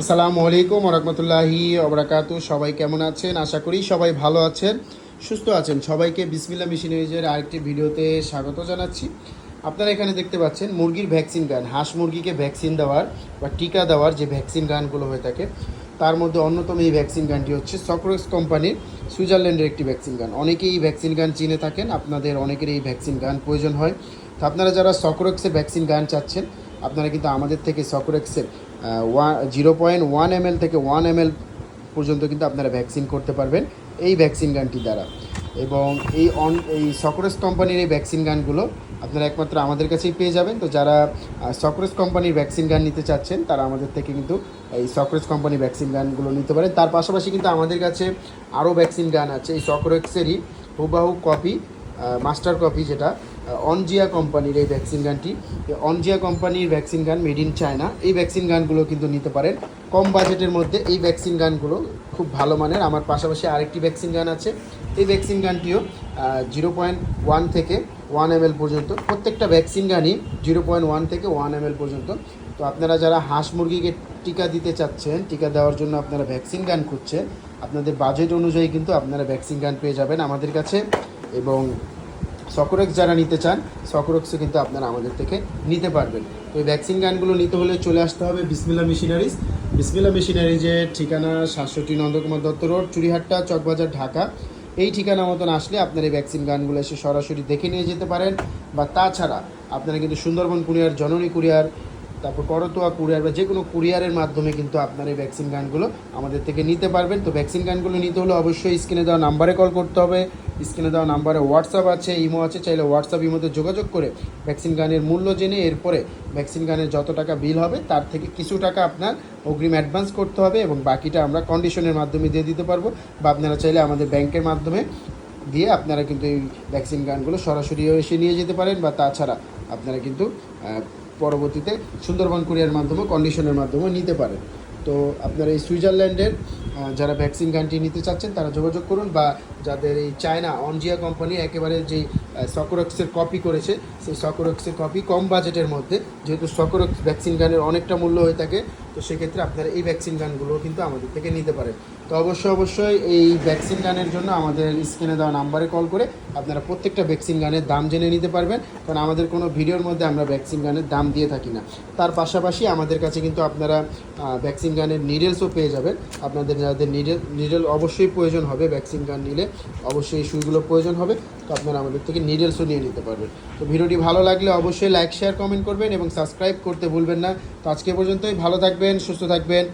আসসালামু আলাইকুম রহমতুল্লাহি অবরাকাতু সবাই কেমন আছেন? আশা করি সবাই ভালো আছেন, সুস্থ আছেন। সবাইকে বিসমিল্লা মেশিনারিজের আরেকটি ভিডিওতে স্বাগত জানাচ্ছি। আপনারা এখানে দেখতে পাচ্ছেন মুরগির ভ্যাকসিন গান, হাঁস মুরগিকে ভ্যাকসিন দেওয়ার বা টিকা দেওয়ার যে ভ্যাকসিন গানগুলো হয়ে থাকে। তার মধ্যে অন্যতম এই ভ্যাকসিন গানটি হচ্ছে সক্রোক্স কোম্পানির সুইজারল্যান্ডের একটি ভ্যাকসিন গান। অনেকেই এই ভ্যাকসিন গান চিনে থাকেন, আপনাদের অনেকের এই ভ্যাকসিন গান প্রয়োজন হয়। তো আপনারা যারা সক্রোক্সের ভ্যাকসিন গান চাচ্ছেন, আপনারা কিন্তু আমাদের থেকে সক্রোক্সের one zero point one M থেকে ওয়ান এম পর্যন্ত কিন্তু আপনারা ভ্যাকসিন করতে পারবেন এই ভ্যাকসিন গানটি দ্বারা। এবং এই অন, এই সকরস কোম্পানির এই ভ্যাকসিন গানগুলো আপনারা একমাত্র আমাদের কাছেই পেয়ে যাবেন। তো যারা সকরস কোম্পানির ভ্যাকসিন গান নিতে চাচ্ছেন, তারা আমাদের থেকে কিন্তু এই সকরস কোম্পানির ভ্যাকসিন গানগুলো নিতে পারেন। তার পাশাপাশি কিন্তু আমাদের কাছে আরও ভ্যাকসিন গান আছে। এই সকরক্সেরই হুবাহু কপি মাস্টার কপি যেটা অনজিয়া কোম্পানির এই ভ্যাকসিন গানটি অনজিয়া কোম্পানির vaccine gun made in China এই ভ্যাকসিন গানগুলো কিন্তু নিতে পারেন। কম বাজেটের মধ্যে এই ভ্যাকসিন গানগুলো খুব ভালো মানের। আমার পাশাপাশি আরেকটি ভ্যাকসিন গান আছে। এই ভ্যাকসিন গানটিও জিরো পয়েন্ট ওয়ান থেকে ওয়ান এম পর্যন্ত, প্রত্যেকটা ভ্যাকসিন গানই জিরো পয়েন্ট ওয়ান থেকে ওয়ান এম পর্যন্ত। তো আপনারা যারা হাঁস মুরগিকে টিকা দিতে চাচ্ছেন, টিকা দেওয়ার জন্য আপনারা ভ্যাকসিন গান খুঁজছেন, আপনাদের বাজেট অনুযায়ী কিন্তু আপনারা ভ্যাকসিন গান পেয়ে যাবেন আমাদের কাছে। এবং সকরক্স যারা নিতে চান সকরক্সও কিন্তু আপনারা আমাদের থেকে নিতে পারবেন। তো এই ভ্যাকসিন গানগুলো নিতে হলে চলে আসতে হবে বিসমিল্লা মেশিনারিজ বিসমিল্লা মেশিনারিজের ঠিকানা সাতষট্টি নন্দকুমার দত্ত রোড চুরিহাট্টা চকবাজার, ঢাকা। এই ঠিকানা মতন আসলে আপনার এই ভ্যাকসিন গানগুলো এসে সরাসরি দেখে নিয়ে যেতে পারেন। বা তাছাড়া আপনারা কিন্তু সুন্দরবন কুরিয়ার, জননী কুরিয়ার, তারপর করতোয়া কুরিয়ার বা যে কোনো কুরিয়ারের মাধ্যমে কিন্তু আপনার এই ভ্যাকসিন গানগুলো আমাদের থেকে নিতে পারবেন। তো ভ্যাকসিন গানগুলো নিতে হলে অবশ্যই স্ক্রিনে দেওয়া নাম্বারে কল করতে হবে। স্ক্রিনে দেওয়া নাম্বারে হোয়াটসঅ্যাপ আছে, ইমো আছে, চাইলে হোয়াটসঅ্যাপ ইমোতে যোগাযোগ করে ভ্যাকসিন গানের মূল্য জেনে এরপরে ভ্যাকসিন গানের যত টাকা বিল হবে, তার থেকে কিছু টাকা আপনার অগ্রিম অ্যাডভান্স করতে হবে এবং বাকিটা আমরা কন্ডিশনের মাধ্যমে দিয়ে দিতে পারব বা আপনারা চাইলে আমাদের ব্যাংকের মাধ্যমে দিয়ে আপনারা কিন্তু এই ভ্যাকসিন গানগুলো সরাসরিও এসে নিয়ে যেতে পারেন বা তাছাড়া আপনারা কিন্তু পরবর্তীতে সুন্দরবন কুরিয়ার মাধ্যমে কন্ডিশনের মাধ্যমে নিতে পারেন। তো আপনারা এই সুইজারল্যান্ডের যারা ভ্যাকসিন গানটি নিতে চাচ্ছেন, তারা যোগাযোগ করুন বা যাদের এই চায়না অনজিয়া কোম্পানি একেবারে যে সকরক্সের কপি করেছে, সেই সকরক্সের কপি কম বাজেটের মধ্যে, যেহেতু সকরক্স ভ্যাকসিন গানের অনেকটা মূল্য হয়ে থাকে, তো সেক্ষেত্রে আপনারা এই ভ্যাকসিন গানগুলো কিন্তু আমাদের থেকে নিতে পারেন। তো অবশ্যই অবশ্যই এই ভ্যাকসিন গানের জন্য আমাদের স্ক্রিনে দেওয়া নাম্বারে কল করে আপনারা প্রত্যেকটা ভ্যাকসিন গানের দাম জেনে নিতে পারবেন, কারণ আমাদের কোনো ভিডিওর মধ্যে আমরা ভ্যাকসিন গানের দাম দিয়ে থাকি না। তার পাশাপাশি আমাদের কাছে কিন্তু আপনারা ভ্যাকসিন গানের নিডেলসও পেয়ে যাবেন। আপনাদের যাদের নিডেল নিডেল অবশ্যই প্রয়োজন হবে ভ্যাকসিন কার্ড নিলে অবশ্যই সুইগুলো প্রয়োজন হবে। তো আপনারা আমাদের থেকে নিডেলসও নিয়ে নিতে পারবেন। তো ভিডিওটি ভালো লাগলে অবশ্যই লাইক শেয়ার কমেন্ট করবেন এবং সাবস্ক্রাইব করতে ভুলবেন না। তো আজকে পর্যন্তই। ভালো থাকবেন, সুস্থ থাকবেন।